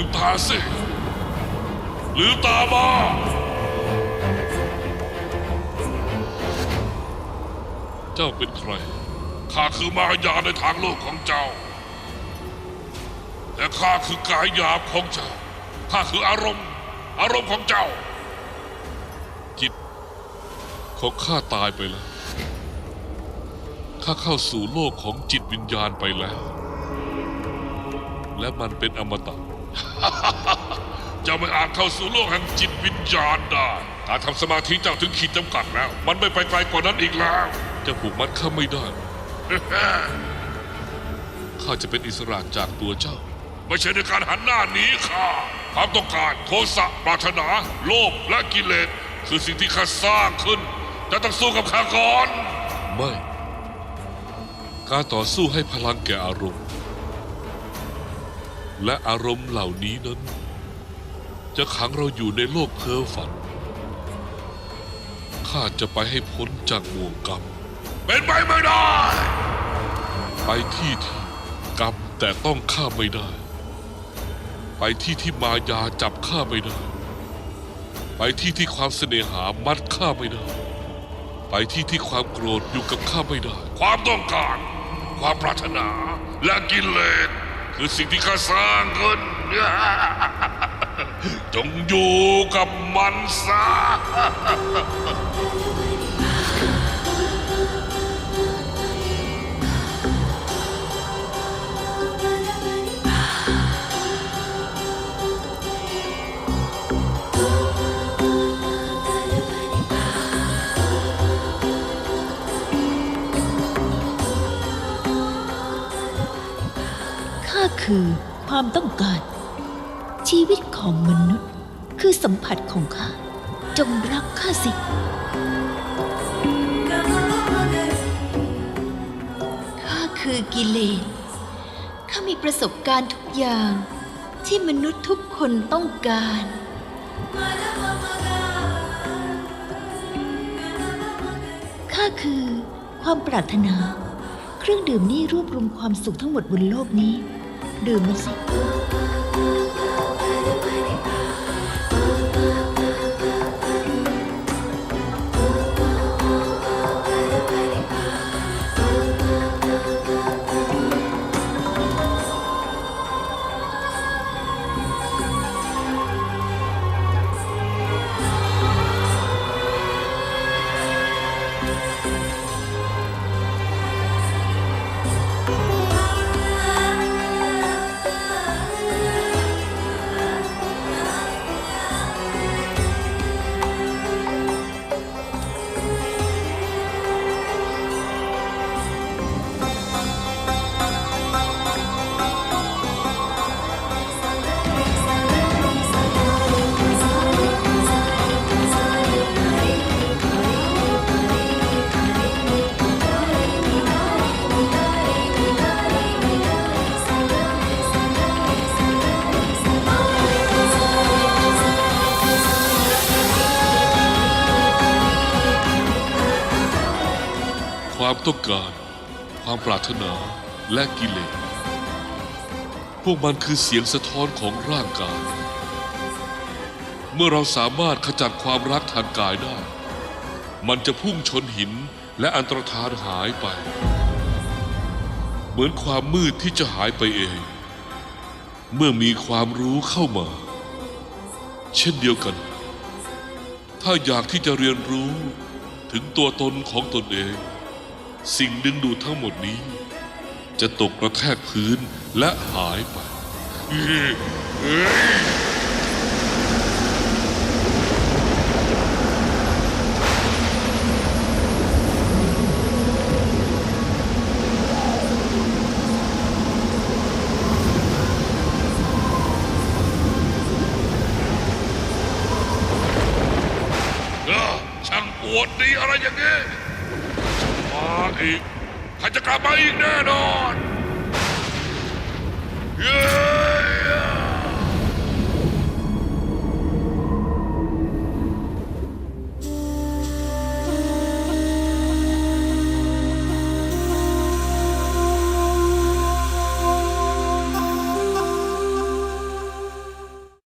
ลืมตาสิ ลืมตามา เจ้าเป็นใคร ข้าคือมารยาในทางโลกของเจ้าแต่ข้าคือกายหยาบของเจ้า ข้าคืออารมณ์ อารมณ์ของเจ้า จิตของข้าตายไปแล้ว ข้าเข้าสู่โลกของจิตวิญญาณไปแล้ว และมันเป็นอมตะ เจ้าไม่อาจเข้าสู่โลกแห่งจิตวิญญาณได้การทำสมาธิเจ้าถึงขีดจำกัดแล้ว มันไม่ไปไกลกว่านั้นอีกแล้วจะผูกมัดข้าไม่ได้ ข้าจะเป็นอิสระจากตัวเจ้า ไม่ใช่ในการหันหน้าหนีข้าความต้องการโทสะปรารถนา โลภและกิเลส คือสิ่งที่ข้าสร้างขึ้นจะต้องสู้กับข้าก่อน ไม่ การต่อสู้ให้พลังแก่อารมณ์ และอารมณ์เหล่านี้นั้น จะขังเราอยู่ในโลกเพ้อฝัน ข้าจะไปให้พ้นจากบ่วงกรรม เป็นไปไม่ได้ ไปที่ที่กรรมแต่ต้องข้าไม่ได้ ไปที่ที่มายาจับข้าไม่ได้ ไปที่ที่ความเสน่หามัดข้าไม่ได้ ไปที่ที่ความโกรธอยู่กับข้าไม่ได้ ความต้องการ ความปรารถนาและกิเลส คือสิ่งที่ข้าสร้างขึ้น จงอยู่กับมันซะ คือความต้องการ ชีวิตของมนุษย์คือสัมผัสของข้า จงรักข้าสิข้าคือกิเลสข้ามีประสบการณ์ทุกอย่างที่มนุษย์ทุกคนต้องการ ข้าคือความปรารถนา เครื่องดื่มนี่รวบรวมความสุขทั้งหมดบนโลกนี้ ดื่ม ความต้องการ ความปรารถนาและกิเลส พวกมันคือเสียงสะท้อนของร่างกาย เมื่อเราสามารถขจัดความรักทางกายได้ มันจะพุ่งชนหินและอันตรธานหายไป เหมือนความมืดที่จะหายไปเอง เมื่อมีความรู้เข้ามา เช่นเดียวกัน ถ้าอยากที่จะเรียนรู้ถึงตัวตนของตนเอง สิ่งดึงดูดทั้งหมดนี้ จะตกกระแทกพื้นและหายไป เออช่างปวดดีอะไรอย่างนี้ อีกใครจะกลับมาอีกแน่นอนเย้